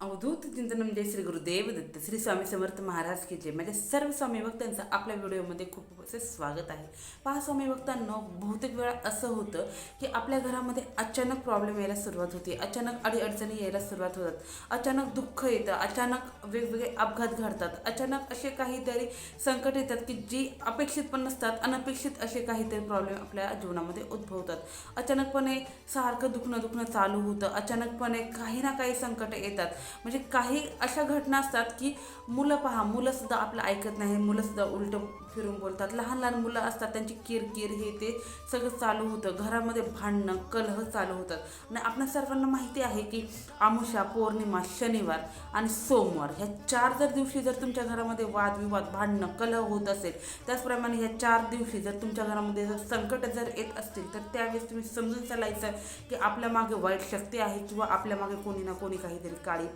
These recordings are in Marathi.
अवधूत चिंतनम जय श्री गुरुदेव दत्त श्री स्वामी समर्थ महाराज की जय. माझ्या सर्व स्वामी भक्तांचं आपल्या व्हिडिओमध्ये खूप खूप असे स्वागत आहे. पहा स्वामी भक्तांना बहुतेक वेळा असं होतं की आपल्या घरामध्ये अचानक प्रॉब्लेम यायला सुरुवात होते. अचानक अडीअडचणी यायला सुरुवात होतात. अचानक दुःख येतं. अचानक वेगवेगळे अपघात घडतात. अचानक असे काहीतरी संकट येतात की जी अपेक्षित पण नसतात. अनपेक्षित असे काहीतरी प्रॉब्लेम आपल्या जीवनामध्ये उद्भवतात. अचानकपणे सारखं दुखणं दुखणं चालू होतं. अचानकपणे काही ना काही संकट येतात. म्हणजे काही अशा घटना असतात की मुलं पहा मुलंसुद्धा आपलं ऐकत नाही मुलंसुद्धा उलटं फिरून बोलतात. लहान लहान मुलं असतात त्यांची किरकिर हे ते सगळं चालू होतं. घरामध्ये भांडणं कलह चालू होतात. आणि आपल्या सर्वांना माहिती आहे की आमुषा पौर्णिमा शनिवार आणि सोमवार ह्या चार जर दिवशी जर तुमच्या घरामध्ये वादविवाद भांडणं कलह होत असेल त्याचप्रमाणे ह्या चार दिवशी जर तुमच्या घरामध्ये जर संकट जर येत असतील तर त्यावेळेस तुम्ही समजून चालायचं की आपल्या मागे वाईट शक्ती आहे किंवा आपल्या मागे कोणी ना कोणी काहीतरी काळी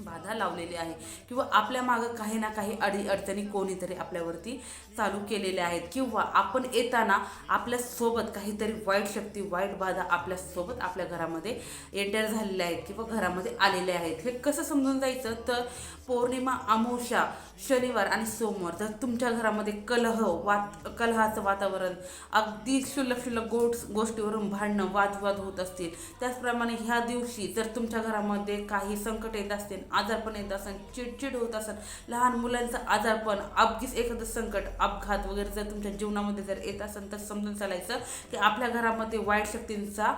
बाधा लावलेली आहे किंवा आपल्या मागं काही ना काही अडी अडचणी कोणीतरी आपल्यावरती चालू केलेल्या आहेत किंवा आपण येताना आपल्यासोबत काहीतरी वाईट शक्ती वाईट बाधा आपल्यासोबत आपल्या घरामध्ये एंटर झालेल्या आहेत किंवा घरामध्ये आलेल्या आहेत. हे कसं समजून जायचं? तर पौर्णिमा अमावस्या शनिवार आणि सोमवार जर तुमच्या घरामध्ये कलह वात कलहाचं वातावरण अगदी क्षुल्लक क्षुल्लक गोट गोष्टीवरून भांडणं वादविवाद होत असतील त्याचप्रमाणे ह्या दिवशी जर तुमच्या घरामध्ये काही संकट येत असतील आजारपण येत असेल चिडचिड होत असेल लहान मुलांचं आजारपण अगदीच एखादं संकट अपघात वगैरे जर तुमच्या जीवनामध्ये जर येत असेल तर समजून चालायचं की आपल्या घरामध्ये वाईट शक्तींचा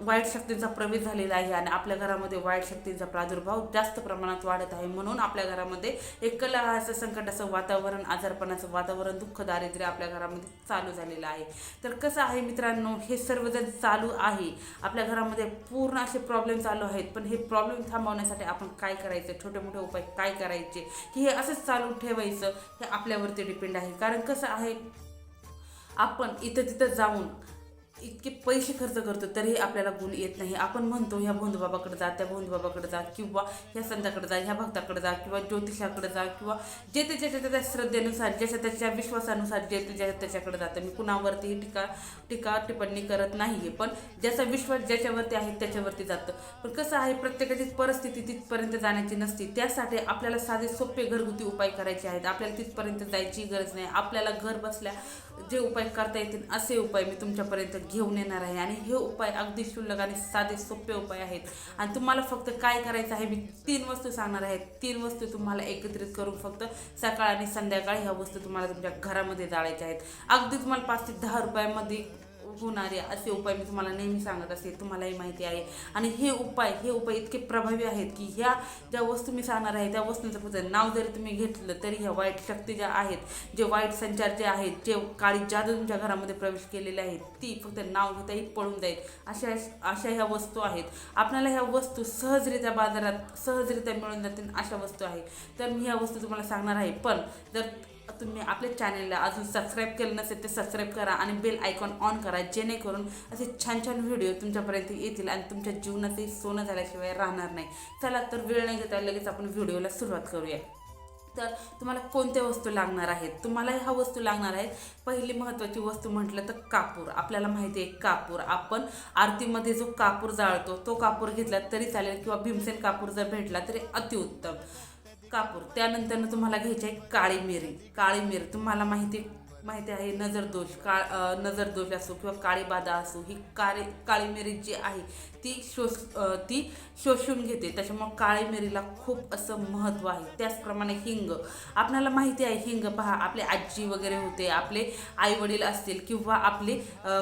वाईट शक्तींचा प्रवेश झालेला आहे आणि आपल्या घरामध्ये वाईट शक्तींचा प्रादुर्भाव जास्त प्रमाणात वाढत आहे. म्हणून आपल्या घरामध्ये एक असं संकटाचं वातावरण आजारपणाचं वातावरण दुःख दारिद्र्य आपल्या घरामध्ये चालू झालेलं आहे. तर कसं आहे मित्रांनो हे सर्वजण चालू आहे. आपल्या घरामध्ये पूर्ण असे प्रॉब्लेम चालू आहेत. पण हे प्रॉब्लेम थांबवण्यासाठी आपण काय करायचं? छोटे मोठे उपाय काय करायचे? की हे असंच चालू ठेवायचं हे आपल्यावरती डिपेंड आहे. कारण कसं आहे आपण इथं तिथं जाऊन इतके पैसे खर्च करतो तरीही आपल्याला गुण येत नाही. आपण म्हणतो ह्या भोंदूबाबाकडे जा त्या भोंदूबाबाकडे जा किंवा ह्या संताकडे जा ह्या भक्ताकडे जा किंवा ज्योतिषाकडे जा किंवा जे ते ज्याच्या त्याच्या श्रद्धेनुसार ज्याच्या त्याच्या विश्वासानुसार जे ते ज्या त्याच्याकडे जातं. मी कुणावरतीही टीका टीका टिप्पणी करत नाही आहे पण ज्याचा विश्वास ज्याच्यावरती आहे त्याच्यावरती जातं. पण कसं आहे प्रत्येकाची परिस्थिती तिथपर्यंत जाण्याची नसते. त्यासाठी आपल्याला साधे सोपे घरगुती उपाय करायचे आहेत. आपल्याला तिथपर्यंत जायची गरज नाही. आपल्याला घर बसल्या जे उपाय करता येतील असे उपाय मी तुमच्यापर्यंत घेऊन येणार आहे. आणि हे उपाय अगदी शुल्लक आणि साधे सोपे उपाय आहेत. आणि तुम्हाला फक्त काय करायचं आहे मी तीन वस्तू सांगणार आहे. तीन वस्तू तुम्हाला एकत्रित करून फक्त सकाळ आणि संध्याकाळी ह्या वस्तू तुम्हाला तुमच्या घरामध्ये जाळायच्या आहेत. अगदी तुम्हाला पाच ते दहा रुपयामध्ये होणारे असे उपाय मी तुम्हाला नेहमी सांगत असते तुम्हालाही माहिती आहे. आणि हे उपाय हे उपाय इतके प्रभावी आहेत की ह्या ज्या वस्तू मी सांगणार आहे त्या वस्तूंचं फक्त नाव जरी तुम्ही घेतलं तरी ह्या वाईट शक्ती ज्या आहेत जे वाईट संचार जे आहेत जे काळी जादू तुमच्या घरामध्ये प्रवेश केलेले आहेत ती फक्त नाव घेताही पळून जाईल. अशा अशा ह्या वस्तू आहेत. आपल्याला ह्या वस्तू सहजरित्या बाजारात सहजरित्या मिळून जातील अशा वस्तू आहेत. तर मी ह्या वस्तू तुम्हाला सांगणार आहे. पण जर तुम्ही आपल्या चॅनेलला अजून सबस्क्राईब केलं नसेल ते सबस्क्राईब करा आणि बेल आयकॉन ऑन करा जेणेकरून असे छान छान व्हिडिओ तुमच्यापर्यंत येतील आणि तुमच्या जीवनातही सोनं झाल्याशिवाय राहणार नाही. चला तर वेळ नाही घेता लगेच आपण व्हिडिओला सुरुवात करूया. तर तुम्हाला कोणत्या वस्तू लागणार आहेत? तुम्हाला ह्या वस्तू लागणार आहेत. पहिली महत्त्वाची वस्तू म्हटलं तर कापूर. आपल्याला माहिती आहे कापूर. आपण आरतीमध्ये जो कापूर जाळतो तो कापूर घेतला तरी चालेल किंवा भीमसेन कापूर जर भेटला तरी अतिउत्तम. कापूर. त्यानंतर तुम्हाला घ्यायची आहे काळी मिरी. काळी मिरी तुम्हाला माहिती माहिती आहे नजर दोष काळ नजर दोष असो किंवा काळी बाधा असो ही काळी काळी मिरी जी आहे ती शोष ती शोषून घेते. त्याच्यामुळे काळी मिरीला खूप असं महत्त्व आहे. त्याचप्रमाणे हिंग. आपल्याला माहिती आहे हिंग पहा आपले आजी वगैरे होते आपले आईवडील असतील किंवा आपली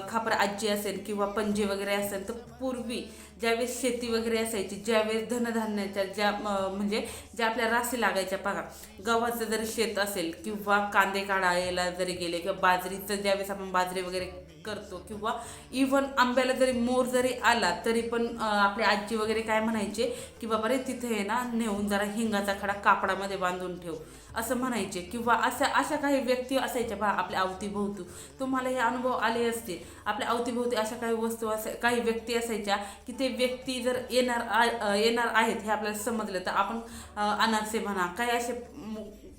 खापर आजी असेल किंवा पणजी वगैरे असेल तर पूर्वी ज्यावेळेस शेती वगैरे असायची ज्यावेळेस धनधान्याच्या ज्या म्हणजे ज्या आपल्या राशी लागायच्या बघा गव्हाचं जरी शेत असेल किंवा कांदे काढायला जरी गेले किंवा बाजरीचं ज्यावेळेस आपण बाजरी वगैरे करतो किंवा इव्हन आंब्याला जरी मोर जरी आला तरी पण आपली आजी वगैरे काय म्हणायचे की बाबा रे तिथे आहे ना नेऊन जरा हिंगाचा खडा कापडामध्ये बांधून ठेव. असं म्हणायचे किंवा अशा अशा काही व्यक्ती असायच्या बा आपल्या अवतीभोवती. तुम्हाला हे अनुभव आले असतील. आपल्या अवतीभोवती अशा काही वस्तू असा काही व्यक्ती असायच्या की ते व्यक्ती जर येणार येणार आहेत हे आपल्याला समजलं तर आपण अनारसे म्हणा काही असे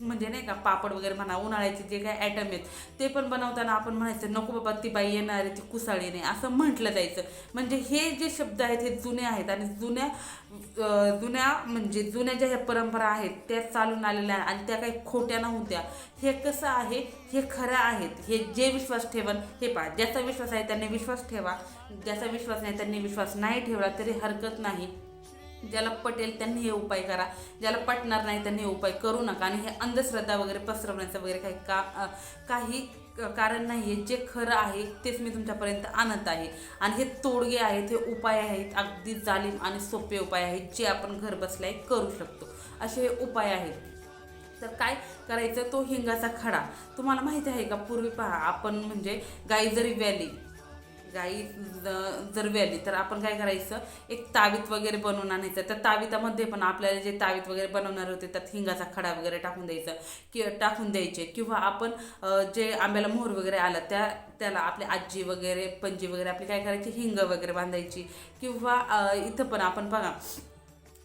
म्हणजे नाही का पापड वगैरे म्हणा उन्हाळ्याचे जे काही ॲटम आहेत ते पण बनवताना आपण म्हणायचं नको बाबा ती बाई येणार आहे ती कुसाळी नाही. असं म्हटलं जायचं. म्हणजे हे जे शब्द आहेत हे जुने आहेत आणि जुन्या जुन्या म्हणजे जुन्या ज्या ह्या परंपरा आहेत त्या चालून आलेल्या आहेत आणि त्या काही खोट्या नव्हत्या. हे कसं आहे हे खरं आहेत हे जे विश्वास ठेवन हे पहा ज्याचा विश्वास आहे त्यांनी विश्वास ठेवा. ज्याचा विश्वास नाही त्यांनी विश्वास नाही ठेवला तरी हरकत नाही. ज्याला पटेल त्यांनी हे उपाय करा. ज्याला पटणार नाही त्यांनी हे उपाय करू नका. आणि हे अंधश्रद्धा वगैरे पसरवण्याचं वगैरे काही का काही कारण नाही आहे जे खरं आहे तेच मी तुमच्यापर्यंत आणत आहे. आणि हे तोडगे आहेत हे उपाय आहेत अगदी जालीम आणि सोपे उपाय आहेत जे आपण घरबसल्याही करू शकतो. असे हे उपाय आहेत. तर काय करायचं? तो हिंगाचा खडा. तुम्हाला माहिती आहे का? पूर्वी पहा आपण म्हणजे गाई जरी गाई जर व्याली तर आपण काय करायचं? एक तावीत वगैरे बनवून आणायचं. त्या तावीतामध्ये पण आपल्याला जे तावीत वगैरे बनवणार होते त्यात हिंगाचा खडा वगैरे टाकून द्यायचा कि टाकून द्यायचे. किंवा आपण जे आंब्याला मोहर वगैरे आला त्या त्याला आपली आजी वगैरे पणजी वगैरे आपली काय करायची? हिंग वगैरे बांधायची. किंवा इथं पण आपण बघा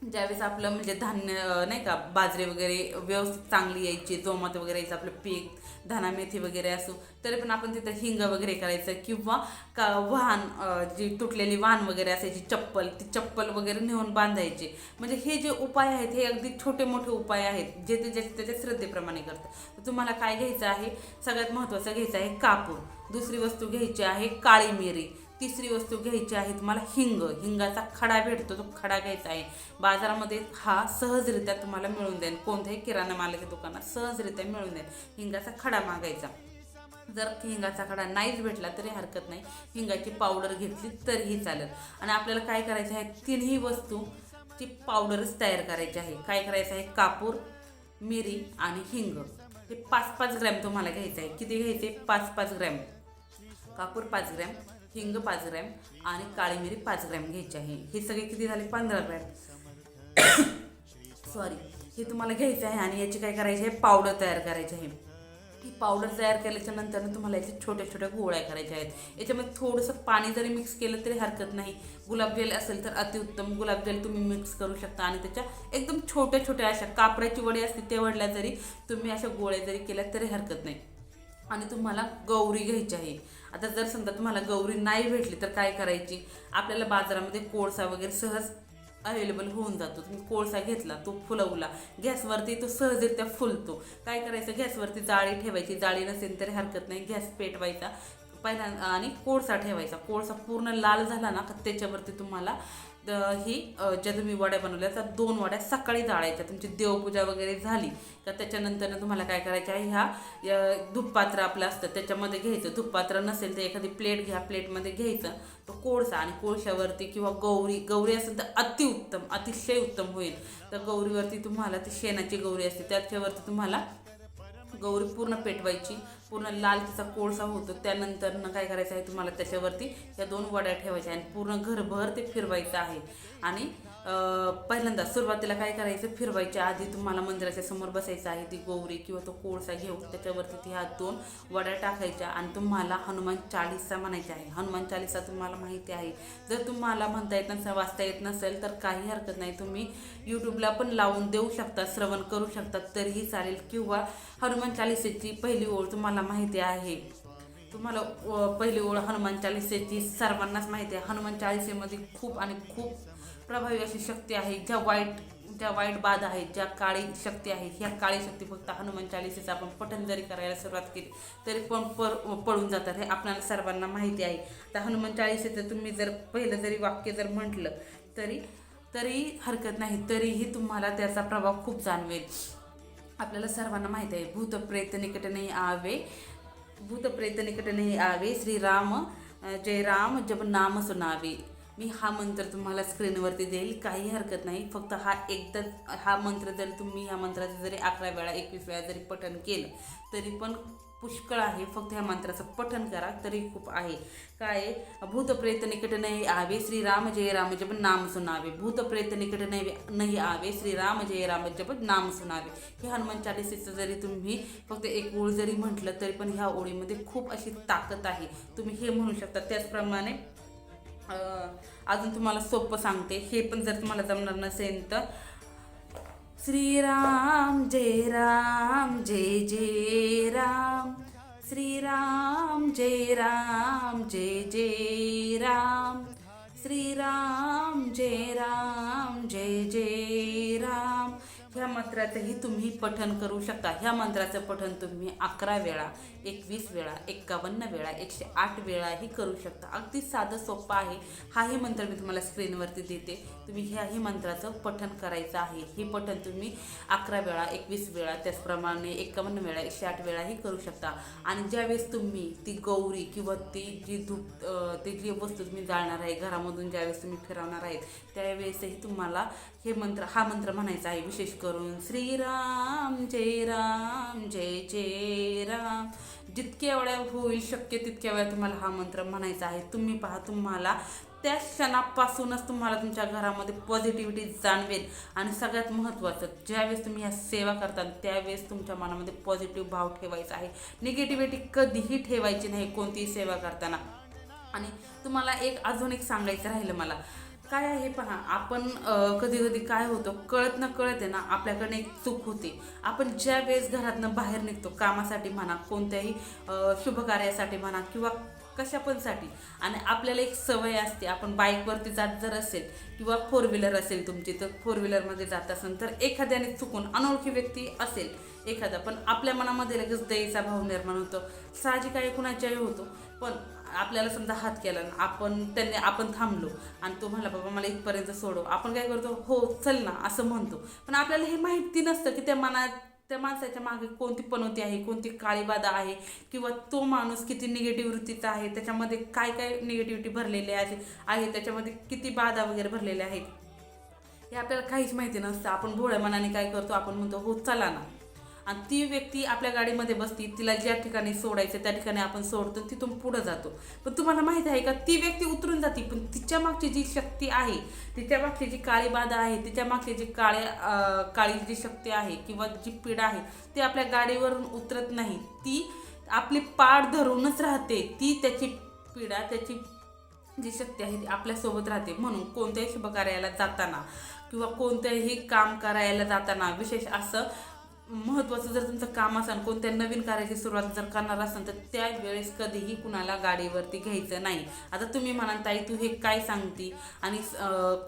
ज्यावेळेस आपलं म्हणजे धान्य नाही का बाजरी वगैरे व्यवस्थित चांगली यायची जोमात वगैरे यायचं आपलं पीक धना मेथी वगैरे असो तरी पण आपण तिथं हिंग वगैरे करायचं किंवा का वाहन जी तुटलेली वाहन वगैरे असायची चप्पल ती चप्पल वगैरे नेऊन बांधायचे. म्हणजे हे जे उपाय आहेत हे अगदी छोटे मोठे उपाय आहेत जे ते ज्याच्या त्याच्या श्रद्धेप्रमाणे करतात. तुम्हाला काय घ्यायचं आहे? सगळ्यात महत्त्वाचं घ्यायचं आहे कापूर. दुसरी वस्तू घ्यायची आहे काळी मिरी. तिसरी वस्तू घ्यायची आहे तुम्हाला हिंग. हिंगाचा खडा भेटतो तो खडा घ्यायचा आहे. बाजारामध्ये हा सहजरित्या तुम्हाला मिळून जाईल. कोणत्याही किराणा मालाच्या दुकानात सहजरित्या मिळून जाईल. हिंगाचा खडा मागायचा. जर हिंगाचा खडा नाहीच भेटला तरी हरकत नाही. हिंगाची पावडर घेतली तरीही चालेल. आणि आपल्याला काय करायचं आहे? तिन्ही वस्तू ची पावडरच तयार करायची आहे. काय करायचं आहे? कापूर मिरी आणि हिंग. हे पाच पाच ग्रॅम तुम्हाला घ्यायचं आहे. किती घ्यायचे? पाच पाच ग्रॅम. कापूर पाच ग्रॅम. हिंग पाच ग्रॅम आणि काळी मिरी पाच ग्रॅम घ्यायची आहे. हे सगळे किती झाले? पंधरा ग्रॅम. सॉरी हे तुम्हाला घ्यायचं आहे आणि याची काय करायची आहे? पावडर तयार करायची आहे. ही पावडर तयार केल्याच्यानंतर तुम्हाला याच्या छोट्या छोट्या गोळ्या करायच्या आहेत. याच्यामध्ये थोडंसं पाणी जरी मिक्स केलं तरी हरकत नाही. गुलाबजल असेल तर अतिउत्तम गुलाबजल तुम्ही मिक्स करू शकता आणि त्याच्या एकदम छोट्या छोट्या अशा कापडाची वडी असते त्या वडल्या जरी तुम्ही अशा गोळ्या जरी केल्या तरी हरकत नाही. आणि तुम्हाला गौरी घ्यायची आहे. आता जर समजा तुम्हाला गौरी नाही भेटली तर काय करायची? आपल्याला बाजारामध्ये कोळसा वगैरे सहज अवेलेबल होऊन जातो. तुम्ही कोळसा घेतला तो फुलवला. गॅसवरती तो सहजरित्या फुलतो. काय करायचं? गॅसवरती जाळी ठेवायची. जाळी नसेल तरी हरकत नाही. गॅस पेटवायचा. पहिला आणि कोळसा ठेवायचा. कोळसा पूर्ण लाल झाला ना तर त्याच्यावरती तुम्हाला तर ही ज्या तुम्ही वड्या बनवल्या. त्या दोन वड्या सकाळी जाळायच्या. तुमची देवपूजा वगैरे झाली तर त्याच्यानंतर तुम्हाला काय करायचं आहे ह्या या धूपपात्र आपलं असतं त्याच्यामध्ये घ्यायचं. धूपपात्र नसेल तर एखादी प्लेट घ्या प्लेटमध्ये घ्यायचं. तो कोळसा आणि कोळशावरती किंवा गौरी गौरी असेल तर अतिउत्तम अतिशय उत्तम होईल. तर गौरीवरती तुम्हाला ती शेणाची गौरी असते त्याच्यावरती तुम्हाला गौरी पूर्ण पेटवायची पूर्ण लाल तिचा कोळसा होतो त्यानंतर काय करायचं आहे तुम्हाला त्याच्यावरती या दोन वड्या ठेवायच्या आणि पूर्ण घरभर ते फिरवायचं आहे. आणि पहिल्यांदा सुरुवातीला काय करायचं? फिरवायच्या आधी तुम्हाला मंदिराच्या समोर बसायचं आहे. ती गोवरी किंवा तो कोळसा घेऊन त्याच्यावरती ती ह्या दोन वड्या टाकायच्या आणि तुम्हाला हनुमान चाळीसा म्हणायचा आहे. हनुमान चालीसा तुम्हाला माहिती आहे. जर तुम्हाला म्हणता येत नसेल वाचता येत नसेल तर काही हरकत नाही. तुम्ही यूट्यूबला पण लावून देऊ शकता श्रवण करू शकता तरीही चालेल. किंवा हनुमान चालिसेची पहिली ओळ तुम्हाला माहिती आहे. तुम्हाला पहिली ओळ हनुमान चालिसेची सर्वांनाच माहिती आहे. हनुमान चालिसेमध्ये खूप आणि खूप प्रभावी अशी शक्ती आहे. ज्या वाईट ज्या वाईट बाद आहेत ज्या काळी शक्ती आहे ह्या काळी शक्ती फक्त हनुमान चालिसेचं आपण पठण जरी करायला सुरुवात केली तरी पण पर पळून जातात हे आपल्याला सर्वांना माहिती आहे. आता हनुमान चालिसेचं तुम्ही जर पहिलं जरी वाक्य जर म्हटलं तरी तरी हरकत नाही तरीही तुम्हाला त्याचा प्रभाव खूप जाणवेल. आपल्याला सर्वांना माहिती आहे भूतप्रेत निकट नाही आवे भूतप्रेत निकट नाही आवे श्रीराम जय राम जब नाम सुनावे. मी हा मंत्र तुम्हाला स्क्रीनवरती देईल काही हरकत नाही. फक्त हा एकदा हा मंत्र जर तुम्ही ह्या मंत्राचं जरी अकरा वेळा एकवीस वेळा जरी पठण केलं तरी पण पुष्कळ आहे. फक्त ह्या मंत्राचं पठण करा तरी खूप आहे. काय? भूत प्रेत निकट नाही आवे श्रीराम जय राम जप नाम सुनावे. भूत प्रेत निकट नाही नाही आवे श्रीराम जय राम जप नाम सुनावे. हे हनुमान चालिसेचं जरी तुम्ही फक्त एक ओळ जरी म्हटलं तरी पण ह्या ओळीमध्ये खूप अशी ताकद आहे. तुम्ही हे म्हणू शकता. त्याचप्रमाणे अजून तुम्हाला सोपं सांगते. हे पण जर तुम्हाला जमणार नसेल तर. श्रीराम जय राम जय जय राम. श्रीराम जय राम जय जय राम. श्रीराम जय राम जय जय मंत्राचंही तुम्ही पठन करू शकता. ह्या मंत्राचं पठन तुम्ही अकरा वेळा एकवीस वेळा एक्कावन्न वेळा एकशे आठ वेळाही करू शकता. अगदी साधं सोपं आहे. हाही मंत्र मी तुम्हाला स्क्रीनवरती देते. तुम्ही ह्याही मंत्राचं पठन करायचं आहे. हे पठन तुम्ही अकरा वेळा एकवीस वेळा त्याचप्रमाणे एकावन्न वेळा एकशे आठ वेळाही करू शकता. आणि ज्यावेळेस तुम्ही ती गौरी किंवा ती जी धूप ती जी वस्तू तुम्ही जाळणार आहे घरामधून ज्यावेळेस तुम्ही फिरवणार आहेत त्यावेळेसही तुम्हाला हे मंत्र हा मंत्र म्हणायचा आहे. विशेष करून श्रीराम जय राम जय जय राम. जितक्या वेळा होईल शक्य तितक्या वेळा तुम्हाला हा मंत्र म्हणायचा आहे. तुम्ही पहा तुम्हाला त्या क्षणापासूनच तुम्हाला तुमच्या घरामध्ये पॉझिटिव्हिटी जाणवेल. आणि सगळ्यात महत्त्वाचं ज्यावेळेस तुम्ही या सेवा करता त्यावेळेस तुमच्या मनामध्ये पॉझिटिव्ह भाव ठेवायचा आहे. निगेटिव्हिटी कधीही ठेवायची नाही कोणतीही सेवा करताना. आणि तुम्हाला एक अजून एक सांगायचं राहिलं मला. काय आहे पहा आपण कधी कधी काय होतं कळत न कळत आहे ना आपल्याकडनं एक चूक होते. आपण ज्या वेळेस घरातनं बाहेर निघतो कामासाठी म्हणा कोणत्याही शुभकार्यासाठी म्हणा किंवा कशा पण साठी आणि आपल्याला एक सवय असते आपण बाईकवरती जात जर असेल किंवा फोर व्हीलर असेल तुमची तर फोर व्हीलरमध्ये जात असेल तर एखाद्याने चुकून अनोळखी व्यक्ती असेल एखादा पण आपल्या मनामध्ये लगेच दयेचा भाव निर्माण होतो. साहजिक आहे कुणाच्याही होतो पण आपल्याला समजा हात केला आपण त्यांनी आपण थांबलो आणि तो म्हणला बाबा मला इथपर्यंत सोडव. आपण काय करतो? हो चल ना असं म्हणतो. पण आपल्याला हे माहिती नसतं की त्या मनात त्या माणसाच्या मागे कोणती पनोती आहे कोणती काळीबाधा आहे किंवा तो माणूस किती निगेटिव्ह वृत्तीचा आहे त्याच्यामध्ये काय काय निगेटिव्हिटी भरलेली आहे त्याच्यामध्ये किती बाधा वगैरे भरलेल्या आहेत. हे आपल्याला काहीच माहिती नसतं. आपण भोळ्या मनाने काय करतो? आपण म्हणतो हो चला ना. आणि ती व्यक्ती आपल्या गाडीमध्ये बसती तिला ज्या ठिकाणी सोडायचं त्या ठिकाणी आपण सोडतो तिथून पुढं जातो. पण तुम्हाला माहीत आहे का ती व्यक्ती उतरून जाते पण तिच्या मागची जी शक्ती आहे तिच्या मागची जी काळी बाधा आहे तिच्या मागची जी काळे काळी जी शक्ती आहे किंवा जी पीडा आहे ती आपल्या गाडीवरून उतरत नाही. ती आपली पाड धरूनच राहते. ती त्याची पीडा त्याची जी शक्ती आहे ती आपल्यासोबत राहते. म्हणून कोणत्याही शुभकार्याला जाताना किंवा कोणतंही काम करायला जाताना विशेष असं महत्त्वाचं जर तुमचं काम असेल कोणत्या नवीन कार्याची सुरुवात जर करणार असाल तर त्यावेळेस कधीही कुणाला गाडीवरती घ्यायचं नाही. आता तुम्ही म्हणाल ताई तू हे काय सांगती? आणि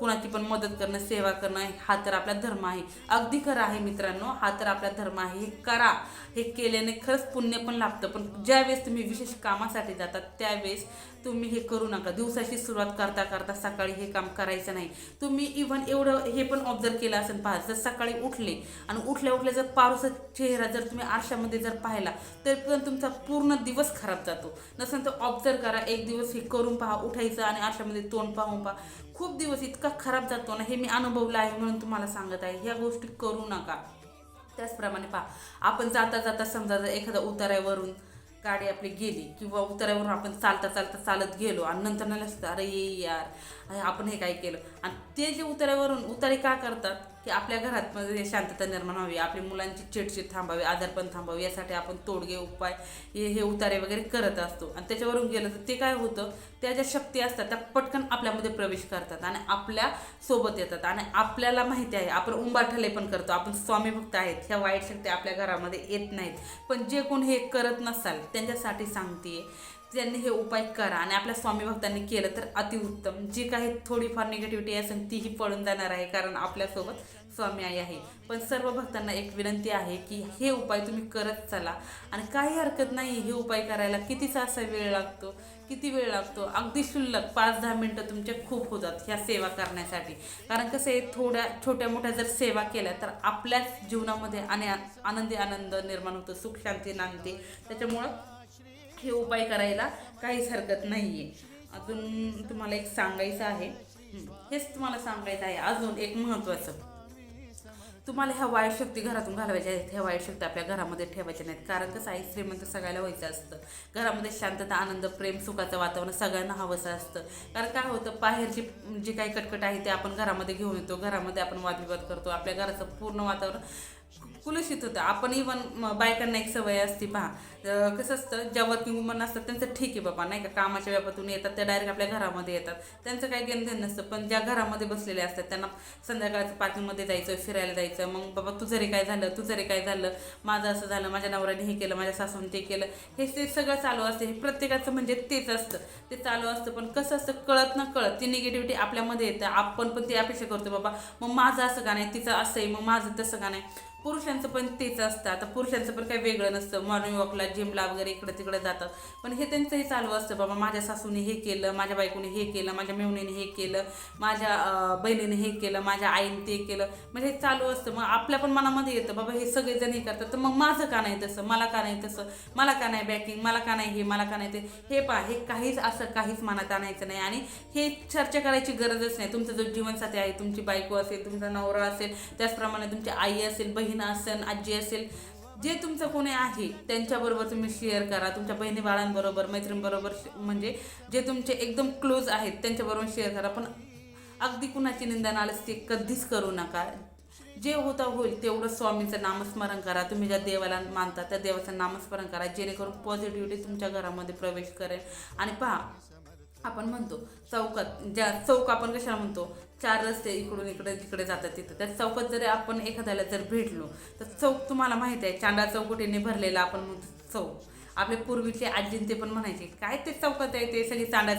कुणाची पण मदत करणं सेवा करणं हा तर आपला धर्म आहे. अगदी खरं आहे मित्रांनो हा तर आपला धर्म आहे. हे करा. हे केल्याने खरंच पुण्य पण लाभतं. पण ज्यावेळेस तुम्ही विशेष कामासाठी जातात त्यावेळेस तुम्ही हे करू नका. दिवसाची सुरुवात करता करता सकाळी हे काम करायचं नाही. तुम्ही इव्हन एवढं हे पण ऑब्झर्व केलं असेल पहा जर सकाळी उठले आणि उठल्या उठल्या जर पारुसा चेहरा जर तुम्ही आरशामध्ये जर पाहिला तर पण तुमचा पूर्ण दिवस खराब जातो. नसेल तर ऑब्झर्व करा एक दिवस हे करून पहा उठायचं आणि आरशामध्ये तोंड पाहून पहा. खूप दिवस इतका खराब जातो ना हे मी अनुभवलं आहे म्हणून तुम्हाला सांगत आहे. ह्या गोष्टी करू नका. त्याचप्रमाणे पहा आपण जाता जाता समजा जर एखादा उतारावरून गाडी आपली गेली किंवा उतरावरून आपण चालता चालता चालत गेलो आणि नंतर नाही लक्षात अरे यार आपण हे काय केलं? आणि ते जे उतरावरून उतारे का करतात? की आपल्या घरात मध्ये शांतता निर्माण व्हावी आपली मुलांची चिडचिड थांबावी आजारपण थांबावे यासाठी आपण तोडगे उपाय हे हे उतारे वगैरे करत असतो. आणि त्याच्यावरून गेलं तर ते काय होतं? त्या ज्या शक्ती असतात त्या पटकन आपल्यामध्ये प्रवेश करतात आणि आपल्यासोबत येतात. आणि आपल्याला माहिती आहे आपण उंबाठले पण करतो. आपण स्वामी भक्त आहेत ह्या वाईट शक्ती आपल्या घरामध्ये येत नाहीत. पण जे कोण हे करत नसाल त्यांच्यासाठी सांगते त्यांनी हे उपाय करा आणि आपल्या स्वामी भक्तांनी केलं तर अतिउत्तम. जी काही थोडीफार निगेटिव्हिटी असेल तीही पळून जाणार आहे कारण आपल्यासोबत स्वामी आई आहे. पण सर्व भक्तांना एक विनंती आहे की हे उपाय तुम्ही करत चला. आणि काही हरकत नाही हे उपाय करायला कितीचा असा वेळ लागतो किती वेळ लागतो? अगदी शुल्लक पाच दहा मिनटं तुमच्या खूप होतात ह्या सेवा करण्यासाठी. कारण कसं आहे थोड्या छोट्या मोठ्या जर सेवा केल्या तर आपल्याच जीवनामध्ये आणि आनंदी आनंद निर्माण होतो सुख शांती नांदते. त्याच्यामुळं हे उपाय करायला काहीच हरकत नाही आहे अजून तुम्हाला एक सांगायचं आहे. हेच तुम्हाला सांगायचं आहे. अजून एक महत्त्वाचं. तुम्हाला ह्या वाईट शक्ती घरातून घालवायच्या आहेत. ह्या वाईट शक्ती आपल्या घरामध्ये ठेवायच्या नाहीत. कारण कसं आहे श्रीमंत सगळ्याला व्हायचं असतं. घरामध्ये शांतता आनंद प्रेम सुखाचं वातावरण सगळ्यांना हवंसं असतं. कारण काय होतं बाहेरची जी काही कटकट आहे ते आपण घरामध्ये घेऊन येतो. घरामध्ये आपण वादविवाद करतो. आपल्या घराचं पूर्ण वातावरण कुलुषित होतं. आपण इवन बायकांना एक सवय असते पहा. कसं असतं ज्या वर्किंग वुमन असतात त्यांचं ठीक आहे बाबा. नाही का कामाच्या व्यापातून येतात त्या डायरेक्ट आपल्या घरामध्ये येतात. त्यांचं काही घेणं नसतं पण ज्या घरामध्ये बसलेल्या असतात त्यांना संध्याकाळचं पार्किंगमध्ये जायचं फिरायला जायचं. मग बाबा तुझं रे काय झालं तुझं रे काय झालं माझं असं झालं माझ्या नवऱ्याने हे केलं माझ्या सासूने ते केलं. हे ते सगळं चालू असतं. हे प्रत्येकाचं म्हणजे तेच असतं. ते चालू असतं पण कसं असतं कळत न कळत ती निगेटिव्हिटी आपल्यामध्ये येतं. आपण पण ती अपेक्षा करतो बाबा मग माझं असं का नाही तिचं असं आहे मग माझं तसं का नाही. पुरुषांचं पण तेच असतं. आता पुरुषांचं पण काही वेगळं नसतं. मॉर्निंग वॉकला जिमला वगैरे इकडं तिकडे जातात पण हे त्यांचंही चालू असतं. बाबा माझ्या सासूने हे केलं माझ्या बायकोने हे केलं माझ्या मेवणीने हे केलं माझ्या बहिणीने हे केलं माझ्या आईने ते केलं. म्हणजे हे चालू असतं. मग आपल्या पण मनामध्ये येतं बाबा हे सगळेजण हे करतात. तर मग माझं का नाही तसं? मला का नाही तसं? मला का नाही बॅकिंग मला का नाही हे? मला का नाही ते? हे पहा हे काहीच असं काहीच मनात आणायचं नाही. आणि हे चर्चा करायची गरजच नाही. तुमचं जो जीवनसाथी आहे तुमची बायको असेल तुमचा नवरा असेल त्याचप्रमाणे तुमची आई असेल बहीण असेल आजी असेल जे तुमचं कोणी आहे त्यांच्याबरोबर तुम्ही शेअर करा. तुमच्या बहिणी बाळांबरोबर मैत्रिणींबरोबर म्हणजे जे तुमचे एकदम क्लोज आहेत त्यांच्याबरोबर शेअर करा. पण अगदी कुणाची निंदा नालस्ती कधीच करू नका. जे होता होईल तेवढं स्वामींचं नामस्मरण करा. तुम्ही ज्या देवाला मानता त्या देवाचं नामस्मरण करा. जेणेकरून पॉझिटिव्हिटी तुमच्या घरामध्ये प्रवेश करेल. आणि पहा आपण म्हणतो चौकात ज्या चौक आपण कशाला म्हणतो? चार रस्ते इकडून इकडे तिकडे जातात तिथं. त्या चौकात जरी आपण एखाद्याला जर भेटलो तर चौक तुम्हाला माहिती आहे चांडा चौकटीने भरलेला आपण म्हणतो चौक. आपले पूर्वीचे आजीन ते पण म्हणायचे काय ते चौकात आहे ते सगळी चांडा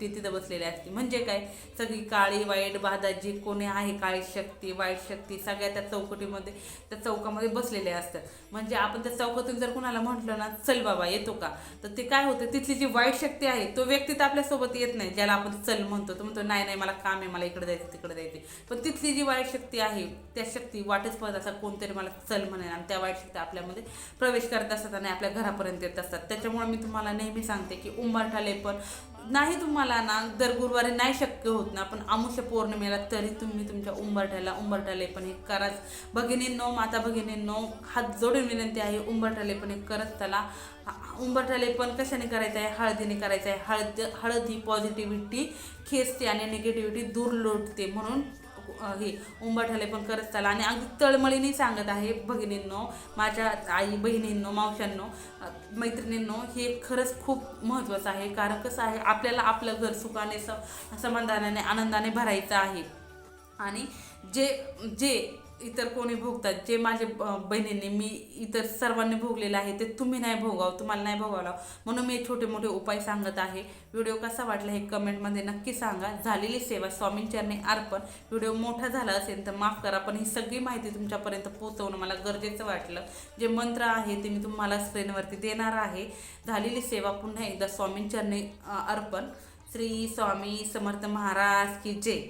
ती तिथं बसलेली असते. म्हणजे काय? सगळी काळी वाईट बाधा जी कोणी आहे काळी शक्ती वाईट शक्ती सगळ्या त्या चौकटीमध्ये त्या चौकामध्ये बसलेले असतात. म्हणजे आपण त्या चौकातून जर कुणाला म्हटलं ना चल बाबा येतो का? तर ते काय होतं? तिथली जी वाईट शक्ती आहे तो व्यक्ती तर आपल्यासोबत येत नाही ज्याला आपण चल म्हणतो. तो म्हणतो नाही नाही मला काम आहे मला इकडे जायचं तिकडे जायचं पण तिथली जी वाईट शक्ती आहे त्या शक्ती वाटच पडत असा कोणतरी मला चल म्हणेल आणि त्या वाईट शक्ती आपल्यामध्ये प्रवेश करत असतात आणि आपल्या घरापर्यंत येतात. असतात. त्याच्यामुळे मी तुम्हाला नेहमी सांगते की उंबरठाले पण नाही तुम्हाला ना दर गुरुवारी नाही शक्य होत ना पण आमुष्य पौर्णिमेला तरी तुम्ही तुमच्या उंबरठ्याला उंबरठाले पण हे कराच. भगिनींनो माता भगिनींनो हात जोडून विनंती आहे उंबरठाले पण हे करत त्याला उंबरठाले पण कशाने करायचं आहे? हळदीने करायचं आहे. हळद हळद ही पॉझिटिव्हिटी खेचते आणि निगेटिव्हिटी दूर लोटते. म्हणून हे उंबरठाले पण करत चाला. आणि अगदी तळमळीने सांगत आहे भगिनींनो माझ्या आई बहिणींनो मावशांनो मैत्रिणींनो हे खरंच खूप महत्त्वाचं आहे. कारण कसं आहे आपल्याला आपलं घर सुखाने स समाधानाने आनंदाने भरायचं आहे. आणि जे जे इतर कोणी भोगतात? जे माझे बहिणींनी मी इतर सर्वांनी भोगलेलं आहे ते तुम्ही नाही भोगावं तुम्हाला नाही भोगावं म्हणून मी छोटे मोठे उपाय सांगत आहे. व्हिडिओ कसा वाटला हे कमेंटमध्ये नक्की सांगा. झालेली सेवा स्वामींचरणी अर्पण. व्हिडिओ मोठा झाला असेल तर माफ करा पण ही सगळी माहिती तुमच्यापर्यंत पोहोचवणं मला गरजेचं वाटलं. जे मंत्र आहे ते मी तुम्हाला स्क्रीनवरती देणार आहे. झालेली सेवा पुन्हा एकदा स्वामींचरणी अर्पण. श्री स्वामी समर्थ महाराज की जय.